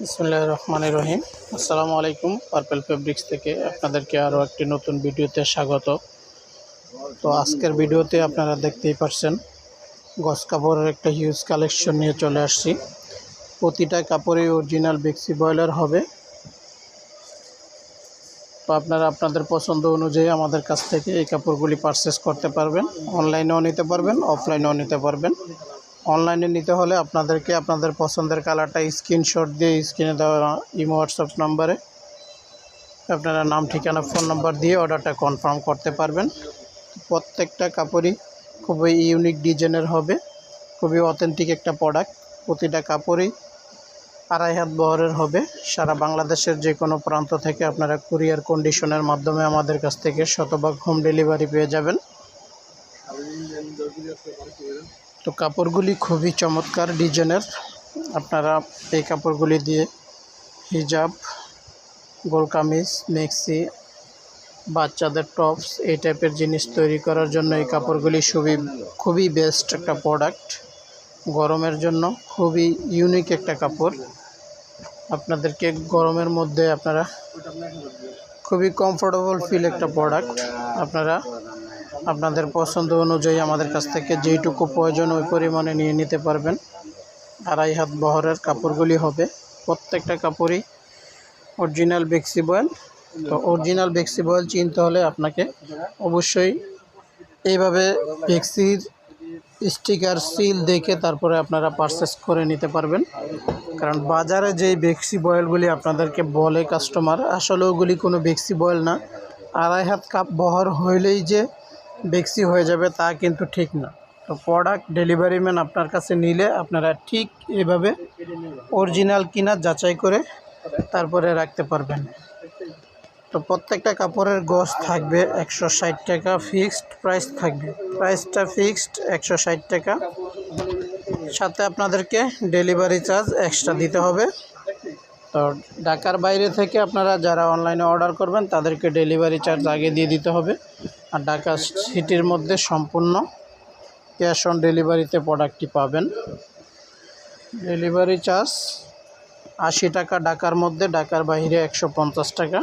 বিসমুল্লাহ রহমান রহিম। আসসালামু আলাইকুম, পার্পেল ফেব্রিক্স থেকে আপনাদেরকে আরও একটি নতুন ভিডিওতে স্বাগত। তো আজকের ভিডিওতে আপনারা দেখতেই পারছেন, গস কাপড়ের একটা হিউজ কালেকশন নিয়ে চলে আসছি। প্রতিটা কাপড়ই অরিজিনাল বেক্সি বয়লার হবে। তো আপনারা আপনাদের পছন্দ অনুযায়ী আমাদের কাছ থেকে এই কাপড়গুলি পারচেস করতে পারবেন। অনলাইনেও নিতে পারবেন অফলাইনেও নিতে পারবেন। অনলাইনে নিতে হলে আপনাদেরকে আপনাদের পছন্দের কালারটা স্ক্রিনশট দিয়ে স্ক্রিনে দেওয়া ইমো হোয়াটসঅ্যাপ নাম্বারে আপনারা নাম, ঠিকানা, ফোন নাম্বার দিয়ে অর্ডারটা কনফার্ম করতে পারবেন। প্রত্যেকটা কাপড়ই খুবই ইউনিক ডিজাইনের হবে, খুবই অথেন্টিক একটা প্রোডাক্ট। প্রতিটা কাপড়ই আড়াই হাত বহরের হবে। সারা বাংলাদেশের যে কোনো প্রান্ত থেকে আপনারা কুরিয়ার কন্ডিশনের মাধ্যমে আমাদের কাছ থেকে শতভাগ হোম ডেলিভারি পেয়ে যাবেন। তো কাপড়গুলি খুবই চমৎকার ডিজাইনের। আপনারা এই কাপড়গুলি দিয়ে হিজাব, গোল কামিজ, মেক্সি, বাচ্চাদের টপস, এই টাইপের জিনিস তৈরি করার জন্য এই কাপড়গুলি খুবই খুবই বেস্ট একটা প্রোডাক্ট গরমের জন্য খুবই ইউনিক একটা কাপড়। আপনাদেরকে গরমের মধ্যে আপনারা খুবই কমফোর্টেবল ফিল একটা প্রোডাক্ট আপনারা আপনাদের পছন্দ অনুযায়ী আমাদের কাছ থেকে যেইটুকু প্রয়োজন ওই পরিমাণে নিয়ে নিতে পারবেন। আড়াই হাত বহরের কাপড়গুলি হবে। প্রত্যেকটা কাপড়ই অরিজিনাল বেক্সি বয়েল তো অরিজিনাল বেক্সি বয়েল চিনতে হলে আপনাকে অবশ্যই এইভাবে বেক্সির স্টিকার সিল দেখে তারপরে আপনারা পারচেস করে নিতে পারবেন। কারণ বাজারে যেই বেক্সি বয়েলগুলি আপনাদেরকে বলে কাস্টমার আসলে ওগুলি কোনো বেক্সি বয়েল না। আড়াই হাত কাপ বহর হইলেই যে বেক্সি হয়ে যাবে তা কিন্তু ঠিক না। তো প্রোডাক্ট ডেলিভারি ম্যান আপনার কাছে নিলে আপনারা ঠিক এভাবে অরিজিনাল কিনা যাচাই করে তারপরে রাখতে পারবেন। তো প্রত্যেকটা কাপড়ের গজ থাকবে একশো ষাট টাকা ফিক্সড প্রাইস থাকবে। প্রাইসটা ফিক্সড একশো ষাট টাকা। সাথে আপনাদেরকে ডেলিভারি চার্জ এক্সট্রা দিতে হবে। তো ঢাকার বাইরে থেকে আপনারা যারা অনলাইনে অর্ডার করবেন, তাদেরকে ডেলিভারি চার্জ আগে দিয়ে দিতে হবে। আর ঢাকা সিটির মধ্যে সম্পূর্ণ ক্যাশ অন ডেলিভারিতে প্রোডাক্টটি পাবেন। ডেলিভারি চার্জ আশি টাকা, ঢাকার মধ্যে, ঢাকার বাইরে একশো পঞ্চাশ টাকা।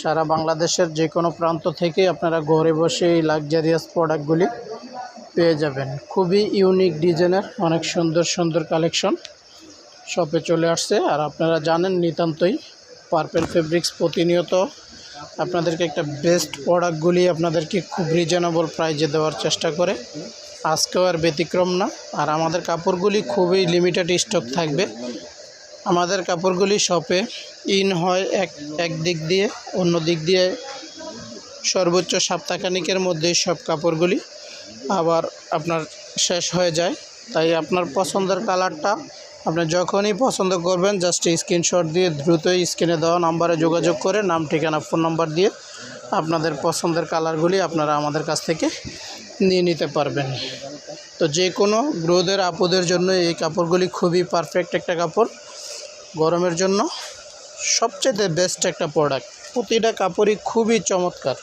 সারা বাংলাদেশের যে কোনো প্রান্ত থেকে আপনারা ঘরে বসে এই লাক্সারিয়াস প্রোডাক্টগুলি পেয়ে যাবেন। খুবই ইউনিক ডিজাইনের অনেক সুন্দর সুন্দর কালেকশন শপে চলে আসছে। আর আপনারা জানেন নিতান্তই পার্পেল ফেব্রিক্স প্রতিনিয়ত আপনাদেরকে একটা বেস্ট প্রোডাক্টগুলি আপনাদেরকে খুব রিজনেবল প্রাইজে দেওয়ার চেষ্টা করে। আজকেও আর ব্যতিক্রম না, আর আমাদের কাপড়গুলি খুবই লিমিটেড স্টক থাকবে। আমাদের কাপড়গুলি শপে ইন হয় এক এক দিক দিয়ে, অন্য দিক দিয়ে সর্বোচ্চ সপ্তাহখানিকের মধ্যেই সব কাপড়গুলি আবার আপনার শেষ হয়ে যায়। তাই আপনার পছন্দের কালারটা আপনি যখনই পছন্দ করবেন জাস্ট স্ক্রিনশট দিয়ে দ্রুতই স্ক্রিনে দেওয়া নাম্বারে যোগাযোগ করে, নাম, ঠিকানা ফোন নাম্বার দিয়ে আপনাদের পছন্দের কালারগুলি আপনারা আমাদের কাছ থেকে নিয়ে নিতে পারবেন। তো যে কোনো গ্রোদের, আপদের জন্য এই কাপড়গুলি খুবই পারফেক্ট একটা কাপড়। গরমের জন্য সবচেয়ে বেস্ট একটা প্রোডাক্ট প্রতিটা কাপড়ই খুবই চমৎকার।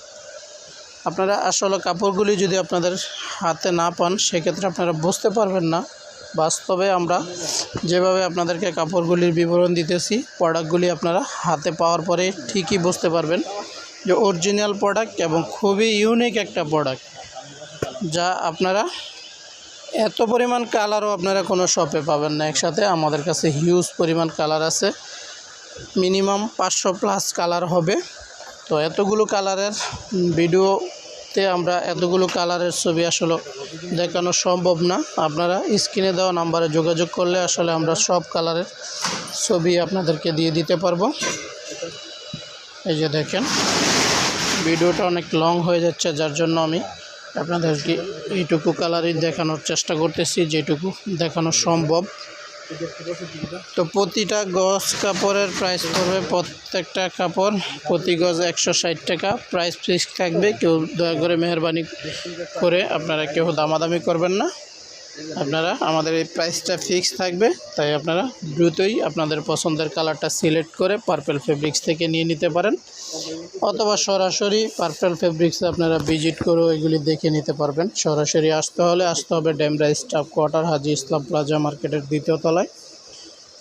আপনারা আসলে কাপড়গুলি যদি আপনাদের হাতে না পান, সেক্ষেত্রে আপনারা বুঝতে পারবেন না বাস্তবে আমরা যেভাবে আপনাদেরকে কাপড়গুলির বিবরণ দিতেছি প্রোডাক্টগুলি আপনারা হাতে পাওয়ার পরে ঠিকই বুঝতে পারবেন যে অরিজিনাল প্রোডাক্ট এবং খুবই ইউনিক একটা প্রোডাক্ট যা আপনারা এত পরিমাণ কালারও আপনারা কোনো শপে পাবেন না। একসাথে আমাদের কাছে হিউজ পরিমাণ কালার আছে মিনিমাম পাঁচশো প্লাস কালার হবে। তো এতগুলো কালারের ভিডিওতে আমরা এতগুলো কালারের ছবি আসলে দেখানো সম্ভব না। আপনারা স্ক্রিনে দেওয়া নাম্বারে যোগাযোগ করলে আসলে আমরা সব কালারের ছবি আপনাদেরকে দিয়ে দিতে পারব। এই যে দেখেন, ভিডিওটা অনেক লং হয়ে যাচ্ছে, যার জন্য আমি আপনাদেরকে এইটুকু কালারই দেখানোর চেষ্টা করতেছি, যেটুকু দেখানো সম্ভব। তো প্রতিটা গজ কাপড়ের প্রাইস পড়বে প্রত্যেকটা কাপড়। প্রতি গজ একশো ষাট টাকা। প্রাইস ফিক্স থাকবে। কেউ দয়া করে মেহরবানি করে আপনারা কেউ দামাদামি করবেন না। আপনারা, আমাদের এই প্রাইসটা ফিক্স থাকবে, তাই আপনারা দ্রুতই আপনাদের পছন্দের কালারটা সিলেক্ট করে পার্পেল ফেব্রিক্স থেকে নিয়ে নিতে পারেন। অথবা সরাসরি পার্পেল ফেব্রিক্সে আপনারা ভিজিট করেও এগুলি দেখে নিতে পারবেন। সরাসরি আসতে হলে আসতে হবে Demra staff quarter Haji Islam plaza মার্কেটের দ্বিতীয় তলায়।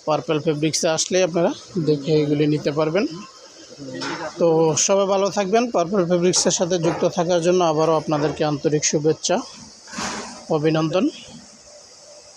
পার্পেল ফেব্রিক্সে আসলে আপনারা দেখে এগুলি নিতে পারবেন। তো সবাই ভালো থাকবেন। পার্পল ফেব্রিক্সের সাথে যুক্ত থাকার জন্য আবারও আপনাদেরকে আন্তরিক শুভেচ্ছা, অভিনন্দন।